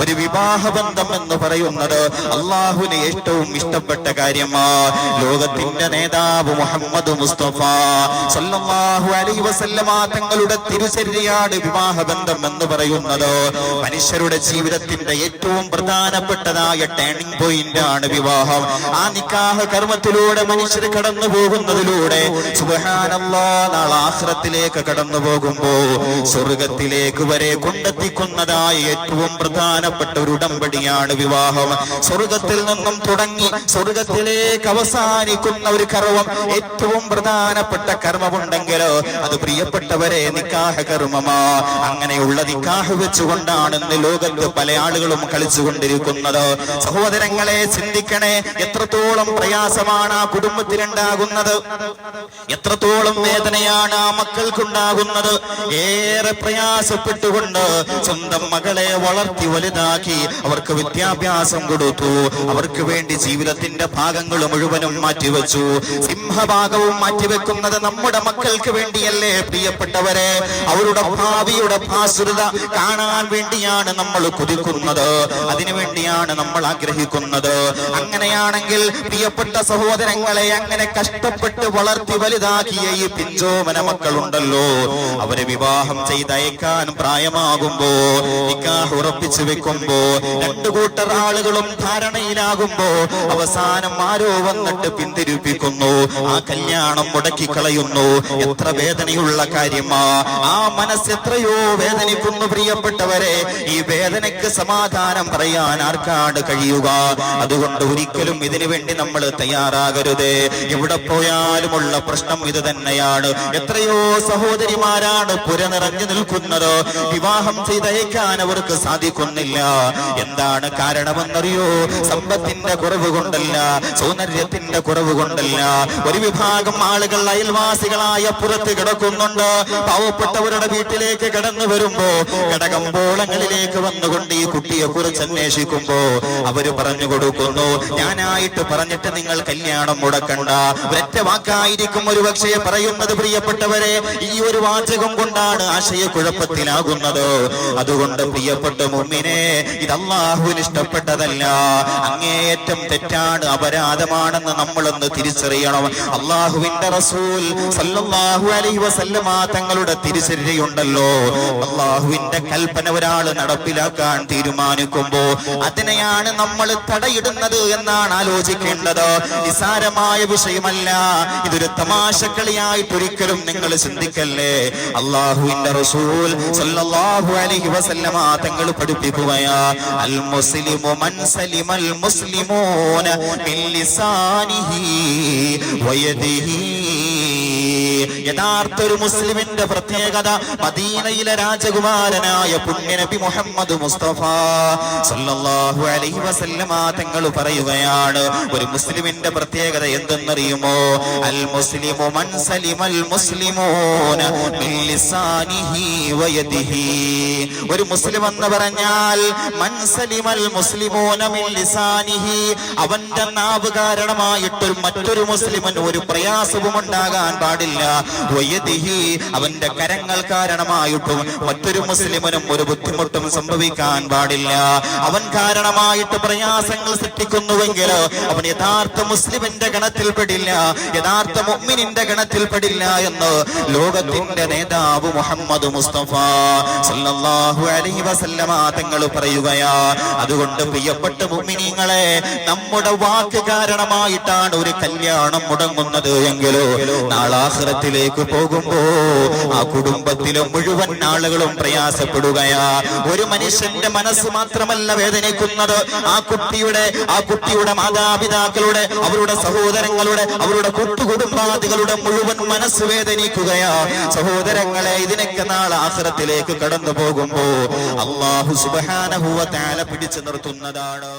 ഒരു വിവാഹബന്ധം എന്ന് പറയുന്നത് അള്ളാഹുവിന് ഏറ്റവും ഇഷ്ടപ്പെട്ട കാര്യമാ. ലോകത്തിന്റെ നേതാവ് മുഹമ്മദ് മുസ്തഫ സല്ലല്ലാഹു അലൈഹി വസല്ലമ തങ്ങളുടെ തിരുചര്യയാണ് വിവാഹബന്ധം എന്ന് പറയുന്നത്. മനുഷ്യരുടെ ജീവിതത്തിന്റെ ഏറ്റവും പ്രധാനപ്പെട്ടതായ ടേണിംഗ് പോയിന്റ് ആണ് വിവാഹം. ആ നിക്കാഹ കർമ്മത്തിലൂടെ മനുഷ്യർ കടന്നു പോകുന്നതിലൂടെ ആശ്രത്തിലേക്ക് കടന്നു പോകുമ്പോ സ്വർഗത്തിലേക്ക് വരെ കൊണ്ടെത്തിക്കുന്നതായ ഏറ്റവും പ്രധാനപ്പെട്ട ഒരു ഉടമ്പടിയാണ് വിവാഹം. സ്വർഗത്തിൽ നിന്നും തുടങ്ങി സ്വർഗത്തിലേക്ക് അവസാനിക്കുന്ന ഒരു കർമ്മം ഏറ്റവും പ്രധാനപ്പെട്ട കർമ്മമുണ്ടെങ്കിലോ അത് പ്രിയപ്പെട്ടവരെ നിക്കാഹ കർമ്മമാ. അങ്ങനെയുള്ള നിക്കാഹ് വെച്ചുകൊണ്ടാണ് ഇന്ന് ലോകത്ത് പല ആളുകളും കളിച്ചുകൊണ്ടിരിക്കുന്നത്. സഹോദരങ്ങളെ ചിന്തിക്കണേ എത്രത്തോളം പ്രയാസമാണ് ആ കുടുംബത്തിലുണ്ടാകുന്നത്? എത്രത്തോളം വേദനയാണ് ആ മക്കൾക്കുണ്ടാകുന്നത്? ഏറെ പ്രയാസപ്പെട്ടുകൊണ്ട് സ്വന്തം മകളെ വളർത്തി വലുതാക്കി. അവർക്ക് വിദ്യാഭ്യാസം കൊടുത്തു. അവർക്ക് വേണ്ടി ജീവിതത്തിന്റെ ഭാഗങ്ങൾ മുഴുവനും മാറ്റിവെച്ചു. സിംഹഭാഗവും മാറ്റിവെക്കുന്നത് നമ്മുടെ മക്കൾക്ക് വേണ്ടിയല്ലേ പ്രിയപ്പെട്ടവരെ? അവരുടെ ഭാവിയുടെ ഭാസുരത കാണാൻ വേണ്ടിയാണ് നമ്മൾ കുതിക്കുന്നത്. അതിനുവേണ്ടിയാണ് നമ്മൾ ആഗ്രഹിക്കുന്നത്. അങ്ങനെയാണെങ്കിൽ പ്രിയപ്പെട്ട സഹോദരങ്ങളെ അങ്ങനെ കഷ്ടപ്പെട്ട് വളർത്തി വലുതാക്കിയ ഈ പിഞ്ചോമന മക്കളുണ്ടല്ലോ. അവരെ വിവാഹം ചെയ്തയക്കാൻ പ്രായമാകുമ്പോ ഉറപ്പിച്ചു വെക്കുമ്പോ രണ്ടു കൂട്ടർ ആളുകളും ധാരണയിലാകുമ്പോ അവസാനം ആരോ വന്നിട്ട് പിന്തിരിപ്പിക്കുന്നു. ആ കല്യാണം മുടക്കി കളയുന്നു എത്ര വേദനയുള്ള കാര്യമാ. ആ മനസ്സ് എത്രയോ വേദനിക്കുന്നു പ്രിയപ്പെട്ടവരെ. ഈ വേദനയ്ക്ക് സമാധാനം പറയാൻ ആർക്കാണ് കഴിയുക? അതുകൊണ്ട് ഒരിക്കലും ഇതിനു വേണ്ടി നമ്മൾ തയ്യാറാകരുത്. എവിടെ പോയാലുമുള്ള പ്രശ്നം ഇത് തന്നെയാണ്. എത്രയോ സഹോദരിമാരാണ് പുര നിറഞ്ഞു നിൽക്കുന്നത്. വിവാഹം ചെയ്തയക്കാൻ അവർക്ക് സാധിക്കുന്നില്ല. എന്താണ് കാരണമെന്നറിയോ? സമ്പത്തിന്റെ കുറവ് കൊണ്ടല്ല സൗന്ദര്യത്തിന്റെ കുറവ് കൊണ്ടല്ല. ഒരു വിഭാഗം ആളുകൾ അയൽവാസികളായ പുറത്ത് കിടക്കുന്നുണ്ട്. പാവപ്പെട്ടവരുടെ വീട്ടിലേക്ക് കടന്നു വരുമ്പോ കടകമ്പോളങ്ങളിലേക്ക് വന്നുകൊണ്ട് ഈ കുട്ടിയെ കുറിച്ച് അന്വേഷിക്കുമ്പോ അവർ പറഞ്ഞു കൊടുക്കുന്നു ഞാനായിട്ട് പറഞ്ഞിട്ട് നിങ്ങൾ കല്യാണം മുടക്കണ്ട. ഒരൊറ്റ വാക്കായിരിക്കും ഒരു പക്ഷേ പറയുന്നത് പ്രിയപ്പെട്ടവരെ. ഈ ഒരു വാചകം കൊണ്ടാണ് ആശയക്കുഴപ്പത്തിലാകുന്നത്. അതുകൊണ്ട് പ്രിയപ്പെട്ട മുമ്മിനെ ഇത് അള്ളാഹുവിന് ഇഷ്ടപ്പെട്ടതല്ല. അങ്ങേയറ്റം തെറ്റാണ് അപരാധമാണെന്ന് നമ്മളൊന്ന് തിരിച്ചറിയണം. അള്ളാഹുവിന്റെ റസൂൽ സല്ലല്ലാഹു അലൈഹി വസല്ലമ തങ്ങളുടെ തിരിച്ചറിയുണ്ടല്ലോ. അള്ളാഹുവിന്റെ കൽപ്പന ഒരാൾ നടപ്പിലാക്കാൻ തീരുമാനിക്കുമ്പോ അതിനെയാണ് നമ്മൾ തടയിടുന്നത് എന്നാണ് ആലോചിക്കേണ്ടത്. നിസാരമായ വിഷയമല്ല. ഇതൊരു തമാശക്കളിയായിട്ട് ഒരിക്കലും നിങ്ങൾ ചിന്തിക്കല്ലേ? അള്ളാഹുവിന്റെ റസൂൽ സല്ലല്ലാഹു അലൈഹി വസല്ലമ തങ്ങൾ പഠിപ്പിക്കുകയാ അൽ മുസ്ലിമു മൻ സലിമൽ മുസ്ലിമൂന മിൻ ലിസാനിഹി വയദിഹി. യഥാർത്ഥ ഒരു മുസ്ലിമിന്റെ പ്രത്യേകത മദീനയിലെ രാജകുമാരനായ പുണ്യനബി മുഹമ്മദ് മുസ്തഫ സല്ലല്ലാഹു അലൈഹി വസല്ലമ തങ്ങൾ പറയുകയാണ് ഒരു മുസ്ലിമിന്റെ പ്രത്യേകത എന്തെന്നറിയുമോ? അൽ മുസ്ലിമു മൻ സലിമൽ മുസ്ലിമൂന മിൻ ലിസാനിഹി വയദിഹി. ഒരു മുസ്ലിം എന്ന് പറഞ്ഞാൽ മൻ സലിമൽ മുസ്ലിമൂന മിൻ ലിസാനിഹി അവന്റെ നാവ് കാരണമായിട്ട് മറ്റൊരു മുസ്ലിമിന് ഒരു പ്രയാസവും ഉണ്ടാകാൻ പാടില്ല. അവന്റെ കരങ്ങൾ കാരണമായിട്ടും മറ്റൊരു മുസ്ലിമിനും ഒരു ബുദ്ധിമുട്ടും സംഭവിക്കാൻ പാടില്ല. അവൻ കാരണമായിട്ട് പ്രയാസങ്ങൾ സൃഷ്ടിക്കുന്നുവെങ്കിൽ അവൻ യഥാർത്ഥ മുസ്ലിമിന്റെ ഗണത്തിൽ പെടില്ല യഥാർത്ഥ മുഅ്മിനിന്റെ ഗണത്തിൽ പെടില്ല എന്ന് ലോകത്തിന്റെ നേതാവ് മുഹമ്മദ് മുസ്തഫ സല്ലല്ലാഹു അലൈഹി വസല്ലമ തങ്ങൾ പറയുകയാ. അതുകൊണ്ട് പ്രിയപ്പെട്ട മുഅ്മിനീങ്ങളെ നമ്മുടെ വാക്ക് കാരണമായിട്ടാണ് ഒരു കല്യാണം മുടങ്ങുന്നത് എങ്കിലോ നാളാഹ്റത്തിലേക്ക് പോകുമ്പോ ആ കുടുംബത്തിലെ മുഴുവൻ ആളുകളും പ്രയാസപ്പെടുകയാ. ഒരു മനുഷ്യന്റെ മനസ്സ് മാത്രമല്ല വേദനിക്കുന്നത്. ആ കുട്ടിയുടെ ആ കുട്ടിയുടെ മാതാപിതാക്കളുടെ അവരുടെ സഹോദരങ്ങളുടെ അവരുടെ കൂട്ടുകുടുംബാദികളുടെ മുഴുവൻ മനസ്സ് വേദനിക്കുകയാ. സഹോദരങ്ങളെ ഇതിനൊക്കെ നാളെ ആസരത്തിലേക്ക് കടന്നു പോകുമ്പോ അള്ളാഹു സുബാനഹുവ താല പിടിച്ചു നിർത്തുന്നതാണ്.